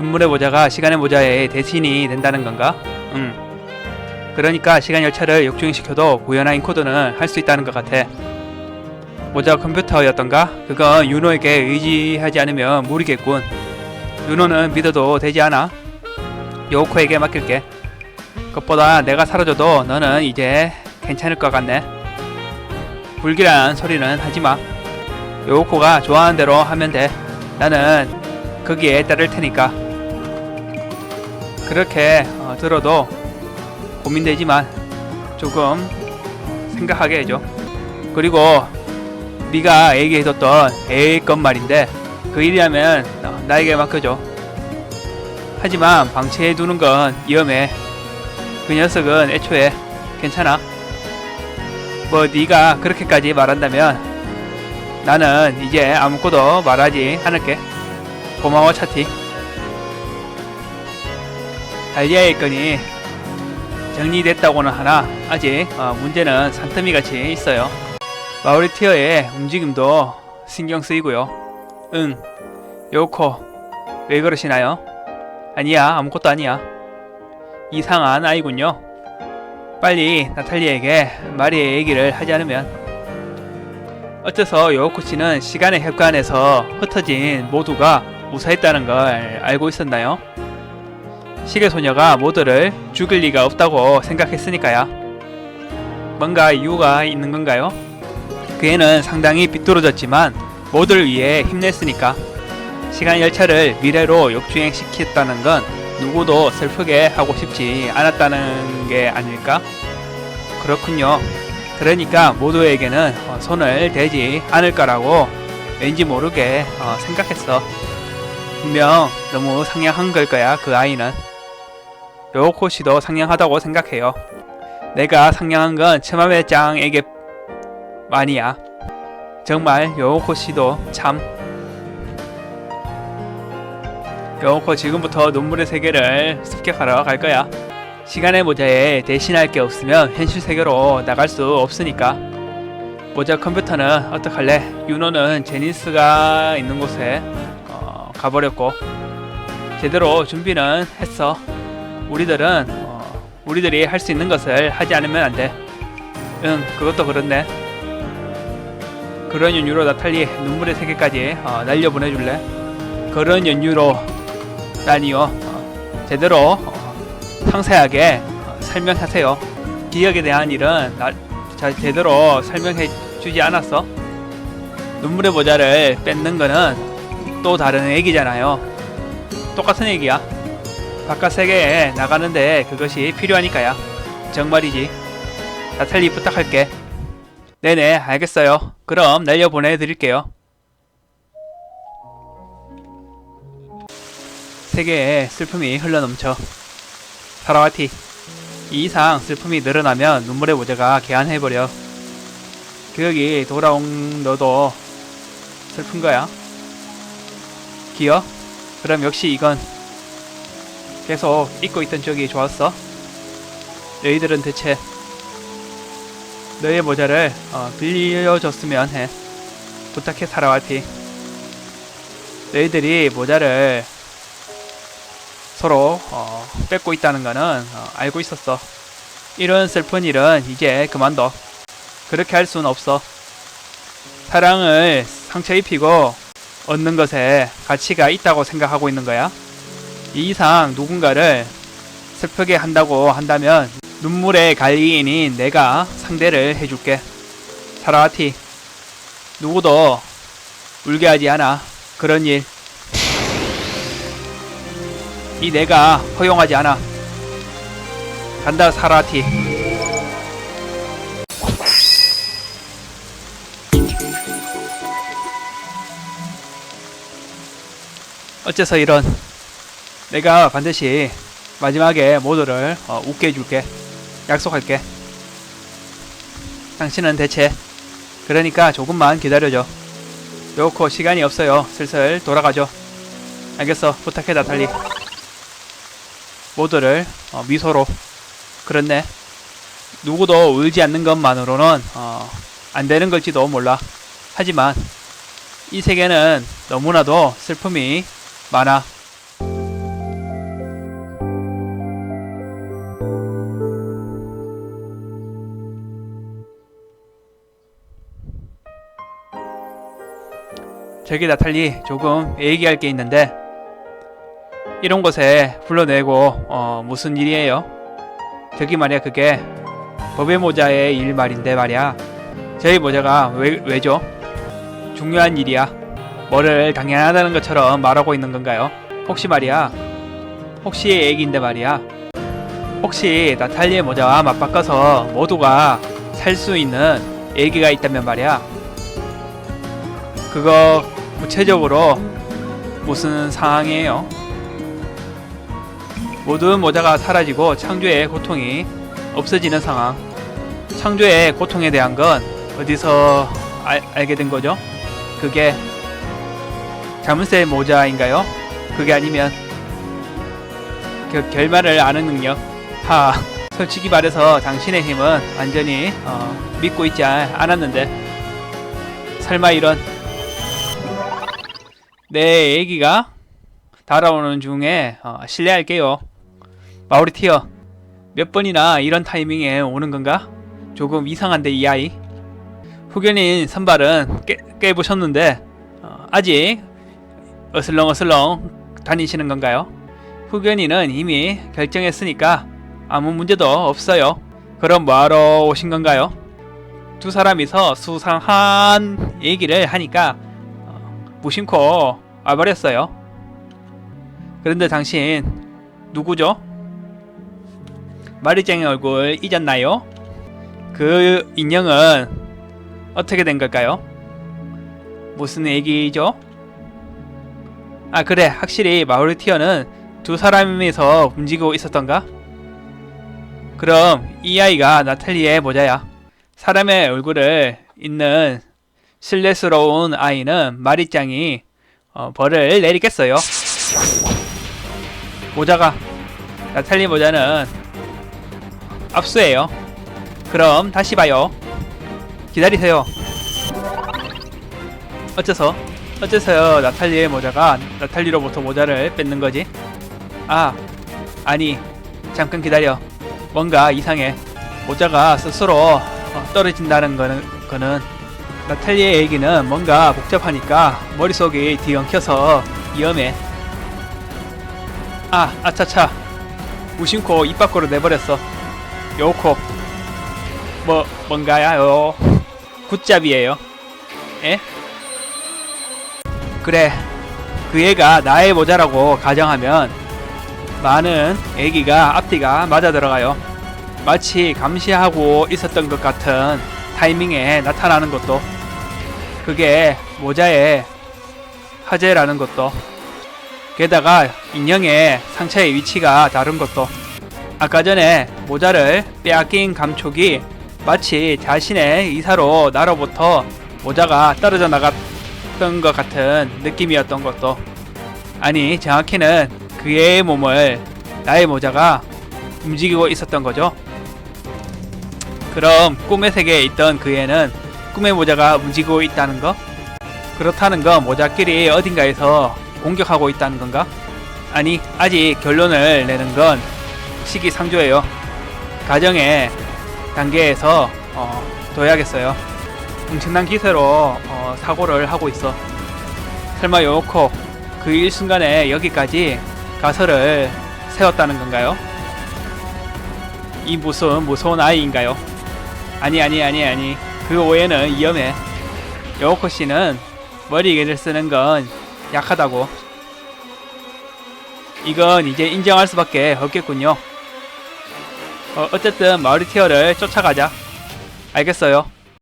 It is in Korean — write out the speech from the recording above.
눈물의 모자가 시간의 모자의 대신이 된다는 건가? 응. 그러니까 시간 열차를 역주행시켜도 구현화 인코드는 할 수 있다는 것 같아. 모자 컴퓨터였던가? 그건 윤호에게 의지하지 않으면 무리겠군. 윤호는 믿어도 되지 않아? 요코에게 맡길게. 그것보다 내가 사라져도 너는 이제 괜찮을 것 같네. 불길한 소리는 하지 마. 요코가 좋아하는 대로 하면 돼. 나는 거기에 따를 테니까. 그렇게 어, 들어도 고민되지만 조금 생각하게 해줘. 그리고 네가 얘기해줬던 A의 것 말인데 그 일이라면 어, 나에게 맡겨줘. 하지만 방치해 두는 건 위험해. 그 녀석은 애초에 괜찮아. 뭐 네가 그렇게까지 말한다면 나는 이제 아무것도 말하지 않을게. 고마워 차티. 달리아의 건이 정리됐다고는 하나 아직 어, 문제는 산더미 같이 있어요. 마우리티어의 움직임도 신경 쓰이고요. 응, 요코 왜 그러시나요? 아니야 아무것도 아니야. 이상한 아이군요. 빨리 나탈리에게 마리의 얘기를 하지 않으면 어째서 요코 씨는 시간의 혈관에서 흩어진 모두가 무사했다는 걸 알고 있었나요? 시계 소녀가 모두를 죽일 리가 없다고 생각했으니까요. 뭔가 이유가 있는 건가요? 그 애는 상당히 비뚤어졌지만 모두를 위해 힘냈으니까. 시간 열차를 미래로 역주행시켰다는 건 누구도 슬프게 하고 싶지 않았다는 게 아닐까? 그렇군요. 그러니까 모두에게는 어, 손을 대지 않을 거라고 왠지 모르게 어, 생각했어. 분명 너무 상냥한 걸 거야, 그 아이는. 요코 씨도 상냥하다고 생각해요. 내가 상냥한 건 짱에게 만이야. 정말 요코 씨도 참. 요코 지금부터 눈물의 세계를 습격하러 갈 거야. 시간의 모자에 대신할 게 없으면 현실 세계로 나갈 수 없으니까. 모자 컴퓨터는 어떡할래? 윤호는 제니스가 있는 곳에 어, 가버렸고 제대로 준비는 했어. 우리들은 어, 우리들이 할 수 있는 것을 하지 않으면 안 돼. 응, 그것도 그렇네. 그런 연유로 나탈리 눈물의 세계까지 어, 날려 보내줄래? 그런 연유로 라니요 어, 제대로 어, 상세하게 어, 설명하세요. 기억에 대한 일은 나, 잘 제대로 설명해 주지 않았어. 눈물의 모자를 뺏는 거는 또 다른 얘기잖아요. 똑같은 얘기야. 바깥 세계에 나가는데 그것이 필요하니까야. 정말이지. 나탈리 부탁할게. 네네, 알겠어요. 그럼 날려 보내드릴게요. 세계에 슬픔이 흘러넘쳐. 사라와티. 이 이상 슬픔이 늘어나면 눈물의 모자가 개안해버려. 기억이 돌아온 너도 슬픈 거야. 기억? 그럼 역시 이건 계속 잊고 있던 적이 좋았어. 너희들은 대체 너의 모자를 어, 빌려줬으면 해. 부탁해 사라와티. 너희들이 모자를 서로 어, 뺏고 있다는 거는 어, 알고 있었어. 이런 슬픈 일은 이제 그만둬. 그렇게 할 수는 없어. 사랑을 상처 입히고 얻는 것에 가치가 있다고 생각하고 있는 거야. 이 이상 누군가를 슬프게 한다고 한다면 눈물의 관리인인 내가 상대를 해줄게. 사라와티, 누구도 울게 하지 않아. 그런 일. 이 내가 허용하지 않아. 간다, 사라와티. 어째서 이런. 내가 반드시 마지막에 모두를 어, 웃게 해줄게. 약속할게. 당신은 대체 그러니까 조금만 기다려줘. 요코 시간이 없어요. 슬슬 돌아가죠. 알겠어. 부탁해 나탈리. 모두를 어, 미소로. 그렇네. 누구도 울지 않는 것만으로는 어, 안 되는 걸지도 몰라. 하지만 이 세계는 너무나도 슬픔이 많아. 저기 나탈리 조금 얘기할 게 있는데 이런 곳에 불러내고 어, 무슨 일이에요? 저기 말이야 그게 법의 모자의 일 말인데 말이야 저희 모자가 왜, 왜죠? 중요한 일이야 뭐를 당연하다는 것처럼 말하고 있는 건가요? 혹시 말이야 혹시 얘기인데 말이야 혹시 나탈리의 모자와 맞바꿔서 모두가 살 수 있는 얘기가 있다면 말이야 그거 구체적으로 무슨 상황이에요? 모든 모자가 사라지고 창조의 고통이 없어지는 상황. 창조의 고통에 대한 건 어디서 알, 알게 된 거죠? 그게 자물쇠 모자인가요? 그게 아니면 그 결말을 아는 능력. 하, 솔직히 말해서 당신의 힘은 완전히 어, 믿고 있지 않- 않았는데 설마 이런 내 얘기가 달아오는 중에 어, 실례할게요. 마우리티어 몇 번이나 이런 타이밍에 오는 건가? 조금 이상한데 이 아이. 후견인 선발은 깨, 깨보셨는데 어, 아직 어슬렁어슬렁 다니시는 건가요? 후견인은 이미 결정했으니까 아무 문제도 없어요. 그럼 뭐하러 오신 건가요? 두 사람이서 수상한 얘기를 하니까 어, 무심코 와버렸어요. 그런데 당신 누구죠? 마리짱의 얼굴 잊었나요? 그 인형은 어떻게 된 걸까요? 무슨 얘기죠? 아 그래 확실히 마우리티어는 두 사람이서 움직이고 있었던가? 그럼 이 아이가 나탈리의 모자야. 사람의 얼굴을 있는 신뢰스러운 아이는 마리짱이 어, 벌을 내리겠어요. 모자가 나탈리 모자는 압수해요. 그럼 다시 봐요. 기다리세요. 어째서? 어째서요 나탈리의 모자가 나탈리로부터 모자를 뺏는 거지? 아, 아니 잠깐 기다려. 뭔가 이상해. 모자가 스스로 어, 떨어진다는 거는, 거는 나탈리의 얘기는 뭔가 복잡하니까 머릿속이 뒤엉켜서 위험해. 아, 아차차. 무심코 입 밖으로 내버렸어. 요코. 뭐, 뭔가요? 굿잡이에요. 에? 그래. 그 애가 나의 모자라고 가정하면 많은 애기가 앞뒤가 맞아 들어가요. 마치 감시하고 있었던 것 같은 타이밍에 나타나는 것도 그게 모자의 화제라는 것도 게다가 인형의 상처의 위치가 다른 것도 아까 전에 모자를 빼앗긴 감촉이 마치 자신의 이사로 나로부터 모자가 떨어져 나갔던 것 같은 느낌이었던 것도 아니 정확히는 그의 몸을 나의 모자가 움직이고 있었던 거죠. 그럼 꿈의 세계에 있던 그 애는 꿈의 모자가 움직이고 있다는 거? 그렇다는 건 모자끼리 어딘가에서 공격하고 있다는 건가? 아니, 아직 결론을 내는 건 시기상조예요. 가정의 단계에서 어, 둬야겠어요. 엄청난 기세로 어, 사고를 하고 있어. 설마 요코 그 일순간에 여기까지 가설을 세웠다는 건가요? 이 무슨 무서운 아이인가요? 아니 아니 아니 아니 그 오해는 위험해. 요코 씨는 머리를 쓰는 건 약하다고. 이건 이제 인정할 수밖에 없겠군요. 어, 어쨌든 마우리티어를 쫓아가자. 알겠어요.